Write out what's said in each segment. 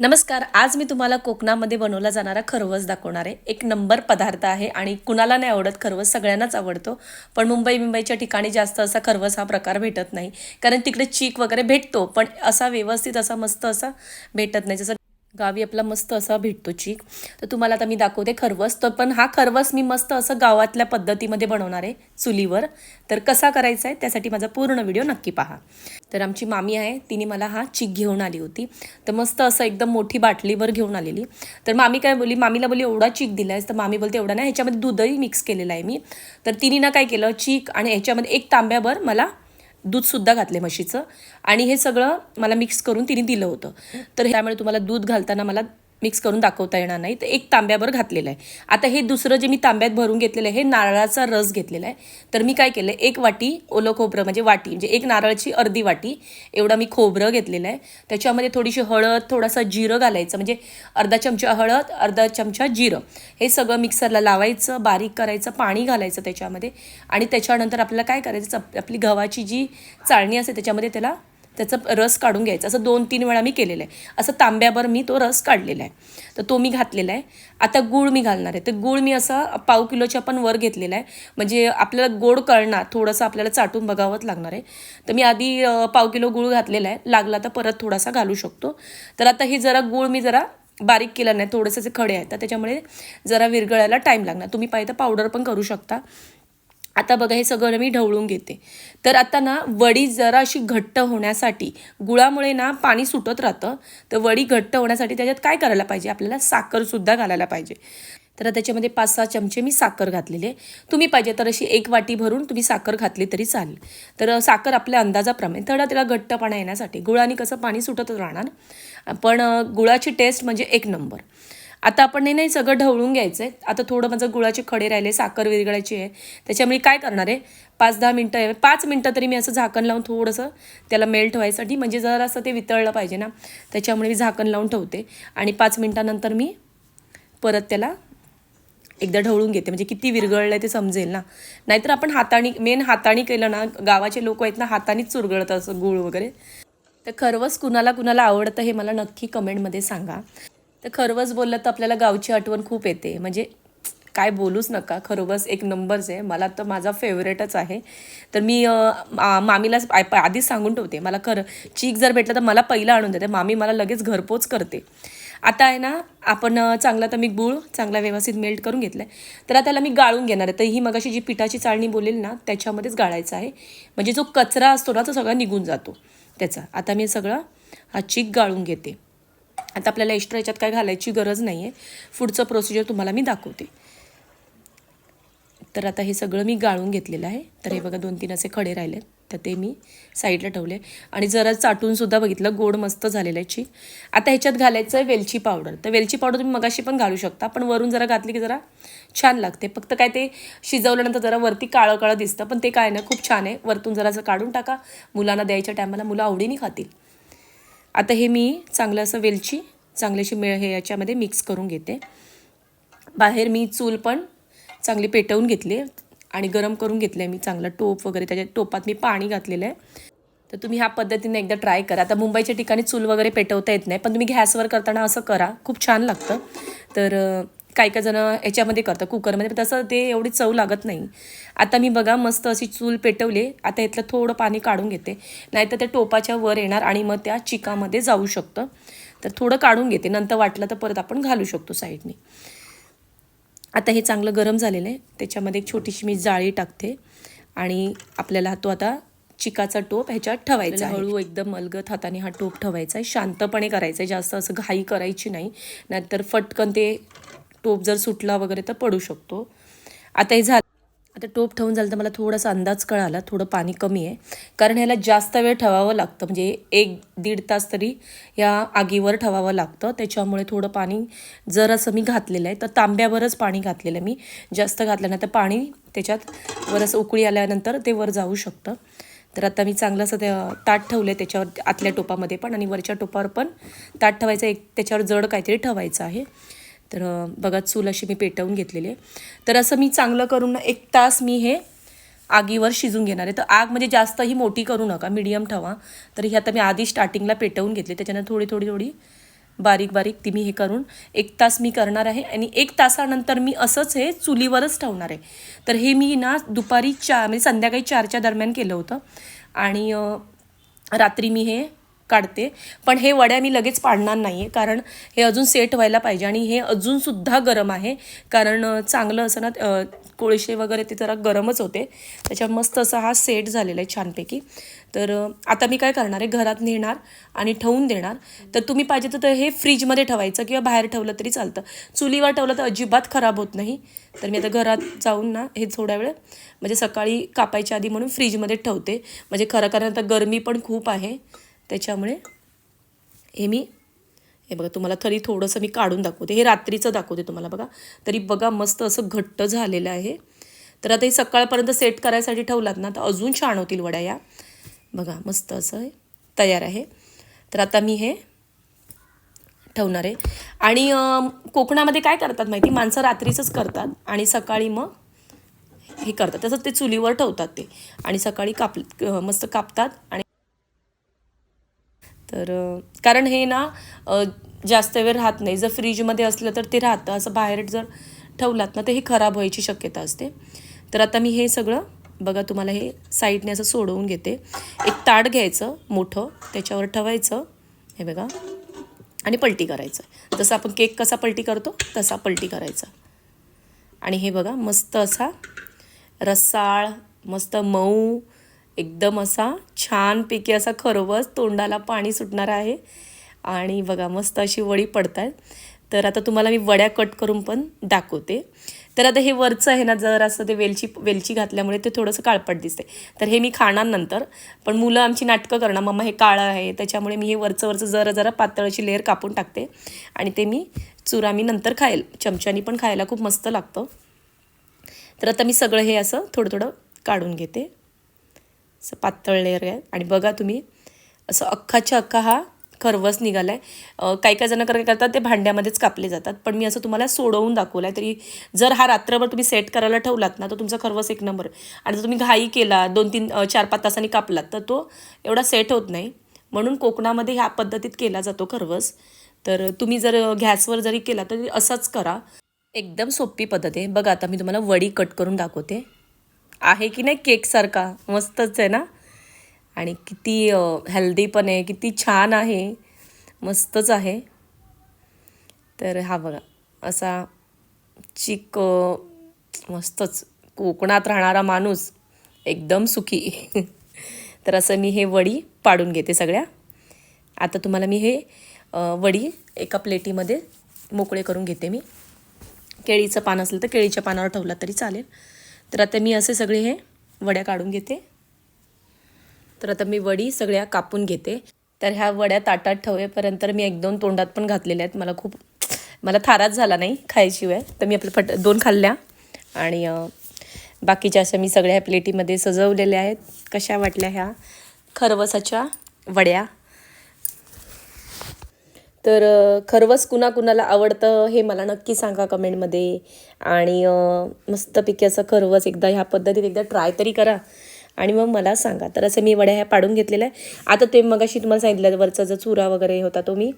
नमस्कार आज मी तुम्हाला कोकणामध्ये बनवला जाणारा खरवस दाखवणार आहे. एक नंबर पदार्थ आहे आणि कुणाला नाही आवडत खरवस सगळ्यांनाच आवडतो. पण मुंबई मुंबईच्या ठिकाणी जास्त असा खरवस हा प्रकार भेटत नाही. कारण तिकडे चीक वगैरे भेटतो पण असा व्यवस्थित असा मस्त असा भेटत नाही. जसं गावी आपला मस्त असा भेटतो चीक. तर तुम्हाला आता मी दाखवते खरवस. तर पण हा खरवस मी मस्त असं गावातल्या पद्धतीमध्ये बनवणार आहे चुलीवर. तर कसा करायचा आहे त्यासाठी माझा पूर्ण व्हिडिओ नक्की पहा. तर आमची मामी आहे तिने मला हा चीक घेऊन आली होती. तर मस्त असं एकदम मोठी बाटलीवर घेऊन आलेली. तर मामी काय बोलली मामीला बोलली एवढा चीक दिला आहेस तर मामी बोलते एवढा नाही ह्याच्यामध्ये दूधही मिक्स केलेलं आहे मी. तर तिने ना काय केलं चीक आणि ह्याच्यामध्ये एक तांब्याभर मला दूधसुद्धा घातले म्हशीचं. आणि हे सगळं मला मिक्स करून तिने दिलं होतं. तर त्यामुळे तुम्हाला दूध घालताना मला मिक्स करून दाखवता येणार नाही. तर एक तांब्याभर घातलेलं आहे. आता हे दुसरं जे मी तांब्यात भरून घेतलेलं आहे हे नारळाचा रस घेतलेला आहे. तर मी काय केलं एक वाटी ओलं खोबरं म्हणजे वाटी म्हणजे एक नारळाची अर्धी वाटी एवढा मी खोबरं घेतलेलं आहे. त्याच्यामध्ये थोडीशी हळद थोडासा जिरं घालायचं म्हणजे अर्धा चमचा हळद अर्धा चमचा जिरं. हे सगळं मिक्सरला लावायचं बारीक करायचं पाणी घालायचं त्याच्यामध्ये. आणि त्याच्यानंतर आपल्याला काय करायचं आपली गव्हाची जी चाळणी असते त्याच्यामध्ये त्याला त्याचा रस काढून घ्यायचा. असं दोन तीन वेळा मी केलेलं आहे. असं तांब्याभर मी तो रस काढलेला आहे. तर तो मी घातलेला आहे. आता गूळ मी घालणार आहे. तर गूळ मी असा पाव किलोच्या पण वर घेतलेला आहे. म्हणजे आपल्याला गोड कळणार थोडंसं आपल्याला चाटून बघावंच लागणार आहे. तर मी आधी पाव किलो गूळ घातलेला आहे. लागला तर परत थोडासा घालू शकतो. तर आता हे जरा गूळ मी जरा बारीक केलं नाही. थोडेसे जे खडे आहेत. तर त्याच्यामुळे जरा विरघळायला टाईम लागणार. तुम्ही पाहिजे तर पावडर पण करू शकता. आता बघा हे सगळं मी ढवळून घेते. तर आता ना वडी जरा अशी घट्ट होण्यासाठी गुळामुळे ना पाणी सुटत राहतं. तर वडी घट्ट होण्यासाठी त्याच्यात काय करायला पाहिजे? आपल्याला साखरसुद्धा घालायला पाहिजे. तर त्याच्यामध्ये पाच सहा चमचे मी साखर घातलेले. तुम्ही पाहिजे तर अशी एक वाटी भरून तुम्ही साखर घातली तरी चालेल. तर साखर आपल्या अंदाजाप्रमाणे थोडा त्याला घट्टपणा येण्यासाठी गुळाने कसं पाणी सुटतच राहणार? पण गुळाची टेस्ट म्हणजे एक नंबर. आता आपण हे नाही सगळं ढवळून घ्यायचं आहे. आता थोडं माझं गुळाचे खडे राहिले साखर विरगळायची आहे. त्याच्यामुळे काय करणार आहे? पाच दहा मिनटं आहे. पाच मिनटं तरी मी असं झाकण लावून थोडंसं त्याला मेल्ट व्हायसाठी म्हणजे जर असं ते वितळलं पाहिजे ना. त्याच्यामुळे मी झाकण लावून ठेवते. आणि पाच मिनटानंतर मी परत त्याला एकदा ढवळून घेते. म्हणजे किती विरघळलं ते समजेल ना. नाहीतर आपण हाताने मेन हाताने केलं ना गावाचे लोक आहेत ना हातानेच चुरगळतं असं गुळ वगैरे. तर खरवस कुणाला कुणाला आवडतं हे मला नक्की कमेंटमध्ये सांगा. तर खरवस बोललं तर आपल्याला गावची आठवण खूप येते. म्हणजे काय बोलूच नका. खरवस एक नंबरच आहे. मला तर माझा फेवरेटच आहे. तर मी मामीला मामीलाच आधीच सांगून ठेवते. मला खरं चीक जर भेटलं तर मला पहिलं आणून देते. मामी मला लगेच घरपोच करते. आता आहे ना आपण चांगला तर मी गूळ चांगला व्यवस्थित मेल्ट करून घेतला आहे तर आता त्याला मी गाळून घेणार आहे. तर ही मगाशी जी पिठाची चाळणी बोलेल ना त्याच्यामध्येच गाळायचं आहे. म्हणजे जो कचरा असतो ना तो सगळा निघून जातो. त्याचा. आता मी सगळं हा चीक गाळून घेते. आता आपल्याला एक्स्ट्रा याच्यात काय घालायची गरज नाही आहे पुढचं प्रोसिजर तुम्हाला मी दाखवते. तर आता हे सगळं मी गाळून घेतलेलं आहे. तर हे बघा दोन तीन असे खडे राहिले. तर ते मी साईडला ठेवले. आणि जरा चाटूनसुद्धा बघितलं गोड मस्त झालेलं आहे चीक आता ह्याच्यात घालायचं आहे वेलची पावडर. तर वेलची पावडर तुम्ही मगाशी पण घालू शकता पण वरून जरा घातली की जरा छान लागते. फक्त काय ते शिजवल्यानंतर जरा वरती काळं काळं दिसतं पण ते काय ना खूप छान आहे. वरतून जरा असं काढून टाका. मुलांना द्यायच्या टायमाला मुलं आवडीने खातील. आता हे मी चांगलं असं वेलची चांगल्याशी मिळ हे याच्यामध्ये मिक्स करून घेते. बाहेर मी चूल पण चांगली पेटवून घेतली आणि गरम करून घेतलं आहे मी चांगलं टोप वगैरे त्याच्या टोपात मी पाणी घातलेलं आहे. तर तुम्ही ह्या पद्धतीने एकदा ट्राय करा. आता मुंबईच्या ठिकाणी चूल वगैरे पेटवता येत नाही पण तुम्ही गॅसवर करताना असं करा. खूप छान लागतं. तर काही काही जण याच्यामध्ये करतात कुकरमध्ये पण तसं ते एवढी चव लागत नाही. आता मी बघा मस्त अशी चूल पेटवली आता यातलं थोडं पाणी काढून घेते. नाहीतर त्या टोपाच्या वर येणार आणि मग त्या चिकामध्ये जाऊ शकतं. तर थोडं काढून घेते नंतर वाटलं तर परत आपण घालू शकतो साईडने. आता हे चांगलं गरम झालेलं आहे त्याच्यामध्ये एक छोटीशी मी जाळी टाकते आणि आपल्याला तो आता चिकाचा टोप ह्याच्यात ठेवायचा. हळू एकदम अलगत हाताने हा टोप ठेवायचा आहे. शांतपणे करायचा आहे जास्त असं घाई करायची नाही. नाहीतर फटकन ते टोप जर सुटला वगैरे तर पडू शकतो. आता हे झालं. आता टोप ठेवून झालं तर मला थोडासा अंदाज कळाला थोडं पाणी कमी आहे. कारण ह्याला जास्त वेळ ठेवावं लागतं. म्हणजे एक दीड तास तरी या आगीवर ठेवावं लागतं. त्याच्यामुळे थोडं पाणी जर असं मी घातलेलं आहे तर तांब्यावरच पाणी घातलेलं आहे मी. जास्त घातलं नाही तर पाणी त्याच्यात वर असं उकळी आल्यानंतर ते वर जाऊ शकतं. तर आता मी चांगलं असं ते ताट ठेवलं आहे त्याच्यावर आतल्या टोपामध्ये पण आणि वरच्या टोपावर पण ताट ठेवायचं एक त्याच्यावर जड काहीतरी ठेवायचं आहे. तर बघा चूल अशी मी पेटवून घेतलेली आहे. तर असं मी चांगलं करून एक तास मी हे आगीवर शिजून घेणार आहे. तर आग म्हणजे जास्त ही मोठी करू नका मीडियम ठेवा. तर ही आता मी आधी स्टार्टिंगला पेटवून घेतली त्याच्यानं थोडी थोडी थोडी बारीक बारीक ती मी हे करून एक तास मी करणार आहे. आणि एक तासानंतर मी असंच हे चुलीवरच ठेवणार आहे. तर हे मी ना दुपारी चार म्हणजे संध्याकाळी चारच्या दरम्यान केलं होतं. आणि रात्री मी हे काढते. पण हे वड्या मी लगेच पाडणार नाही आहे कारण हे अजून सेट व्हायला पाहिजे आणि हे अजूनसुद्धा गरम आहे. कारण चांगलं असं ना कोळशे वगैरे ते जरा गरमच होते. त्याच्यात मस्त असा हा सेट झालेला आहे छानपैकी. तर आता मी काय करणार आहे घरात नेणार आणि ठेवून देणार. तर तुम्ही पाहिजे तर हे फ्रीजमध्ये ठेवायचं किंवा बाहेर ठेवलं तरी चालतं. चुलीवर ठेवलं तर अजिबात खराब होत नाही. तर मी आता घरात जाऊन ना हे थोड्या वेळ म्हणजे सकाळी कापायच्या आधी म्हणून फ्रीजमध्ये ठेवते. म्हणजे खरं कारण आता गरमी पण खूप आहे. त्याच्यामुळे हे मी हे बघा तुम्हाला तरी थोडंसं मी काढून दाखवते. हे रात्रीचं दाखवते तुम्हाला बघा. तरी बघा मस्त असं घट्ट झालेलं आहे. तर आता हे सकाळपर्यंत सेट करायसाठी ठेवलात ना तर अजून छान होतील वड्या या. बघा मस्त असं हे तयार आहे. तर आता मी हे ठेवणार आहे. आणि कोकणामध्ये काय करतात माहिती? माणसं रात्रीचंच करतात आणि सकाळी मग हे करतात. तसंच ते चुलीवर ठेवतात ते. आणि सकाळी काप मस्त कापतात आणि तर कारण हे ना जास्त वेळ राहत नाही. जर फ्रीजमध्ये असलं तर ते राहतं. असं बाहेर जर ठेवलात ना तर हे खराब व्हायची शक्यता असते. तर आता मी हे सगळं बघा तुम्हाला हे साईडने असं सोडवून घेते. एक ताट घ्यायचं मोठं त्याच्यावर ठेवायचं. हे बघा. आणि पलटी करायचं. जसं आपण केक कसा पलटी करतो तसा पलटी करायचा. आणि हे बघा मस्त असा रसाळ मस्त मऊ एकदम असा छानपैकी असा खरवस तोंडाला पाणी सुटणार आहे. आणि बघा मस्त अशी वडी पडत आहेत तर आता तुम्हाला मी वड्या कट करून पण दाखवते. तर आता हे वरचं आहे ना जर असं ते वेलची वेलची घातल्यामुळे ते थोडंसं काळपट दिसते तर हे मी खाणार नंतर. पण मुलं आमची नाटकं करणार मम्मा हे काळं आहे त्याच्यामुळे मी हे वरचं वरचं जरा जरा पातळची लेअर कापून टाकते. आणि ते मी चुरा मी नंतर खाईल. चमच्यानी पण खायला खूप मस्त लागतं. तर आता मी सगळं हे असं थोडं थोडं काढून घेते. असं पातळ लेअर आहे आणि बघा तुम्ही असं अख्खाच्या अख्खा हा खरवस निघाला आहे काही काही जण काय करतात ते भांड्यामध्येच कापले जातात. पण मी असं तुम्हाला सोडवून दाखवलं आहे तरी जर हा रात्रभर तुम्ही सेट करायला ठेवलात ना तर तुमचा खरवस एक नंबर आणि जर तुम्ही घाई केला दोन तीन चार पाच तासांनी कापलात तर तो एवढा सेट होत नाही. म्हणून कोकणामध्ये ह्या पद्धतीत केला जातो खरवस तर तुम्ही जर गॅसवर जरी केला तरी असंच करा. एकदम सोपी पद्धत आहे. बघा आता मी तुम्हाला वडी कट करून दाखवते. आहे की नाही केकसारखा मस्तच आहे ना? आणि किती हेल्दी पण आहे किती छान आहे. मस्तच आहे. तर हा बघा असा चिक मस्तच. कोकणात राहणारा माणूस एकदम सुखी. तर असं मी हे वडी पाडून घेते सगळ्या. आता तुम्हाला मी हे वडी एका प्लेटीमध्ये मोकळे करून घेते मी. केळीचं पान असलं तर केळीच्या पानावर ठेवलं तरी चालेल. तर आता मी असे सगळे हे वड्या काढून घेते. तर आता मी वडी सगळ्या कापून घेते. तर ह्या वड्या ताटात ठेवेपर्यंत मी एक दोन तोंडात पण घातलेल्या आहेत. मला खूप मला थाराच झाला नाही खायची तर मी आपल्या फट दोन खाल्ल्या. आणि बाकीच्या अशा मी सगळ्या प्लेटीमध्ये सजवलेल्या आहेत. कशा वाटल्या ह्या? खरवसाच्या वड्या. तर अ, खरवस कुणाकुणाला आवडतं हे मला नक्की सांगा कमेंटमध्ये. आणि मस्तपैकी असं खरवस एकदा ह्या पद्धतीत एकदा ट्राय तरी करा. आणि मग मला सांगा. तर असं मी वड्या ह्या पाडून घेतलेल्या आहे आता ते मगाशी तुम्हाला सांगितलं वरचा जो चुरा वगैरे होता तो मी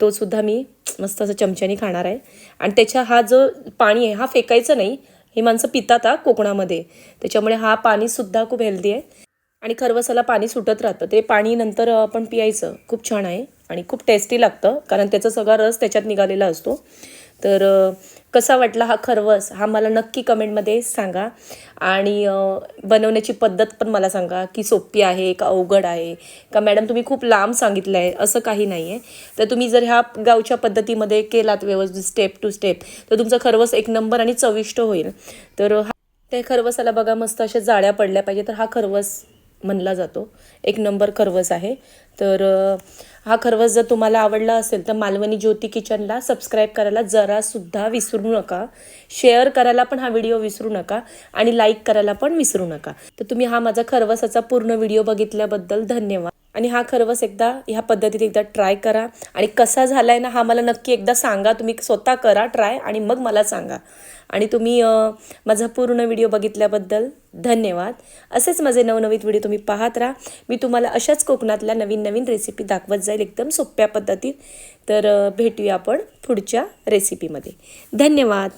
तो सुद्धा मी मस्त असं चमच्याने खाणार आहे. आणि त्याच्या हा जो पाणी आहे हा फेकायचं नाही. हे माणसं पितात हा कोकणामध्ये. त्याच्यामुळे हा पाणीसुद्धा खूप हेल्दी आहे. आणि खरवसाला पाणी सुटत राहतं. ते पाणी नंतर आपण पियायचं. खूप छान आहे. आणि खूप टेस्टी लागतं कारण त्याचा सगळा रस त्याच्यात निघालेला असतो. तर कसा वाटला हा खरवस हा मला नक्की कमेंटमध्ये सांगा. आणि बनवण्याची पद्धत पण मला सांगा की सोपी आहे का अवघड आहे? का मॅडम तुम्ही खूप लांब सांगितलं आहे असं काही नाही आहे तर तुम्ही जर ह्या गावच्या पद्धतीमध्ये केलात व्यवस्थित स्टेप टू स्टेप तर तुमचा खरवस एक नंबर आणि चविष्ट होईल. तर हा त्या खरवसाला बघा मस्त अशा जाळ्या पडल्या पाहिजे तर हा खरवस म्हणला जातो. एक नंबर खरवस आहे. तर हा खरवस जर तुम्हाला आवडला असेल तर मालवणी ज्योती किचनला सबस्क्राईब करायला जरासुद्धा विसरू नका. शेअर करायला पण हा व्हिडिओ विसरू नका आणि लाईक करायला पण विसरू नका. तर तुम्ही हा माझा खरवसाचा पूर्ण व्हिडिओ बघितल्याबद्दल धन्यवाद. आणि हा खरवस एकदा ह्या पद्धतीत एकदा ट्राय करा. आणि कसा झाला आहे ना हा मला नक्की एकदा सांगा. तुम्ही स्वतः करा ट्राय आणि मग मला सांगा. आणि तुम्ही माझा पूर्ण व्हिडिओ बघितल्याबद्दल धन्यवाद. असेच माझे नवनवीन व्हिडिओ तुम्ही पाहत राहा. मी तुम्हाला अशाच कोकणातल्या नवीन नवीन रेसिपी दाखवत जाईल एकदम सोप्या पद्धतीत. तर भेटूया आपण पुढच्या रेसिपीमध्ये धन्यवाद.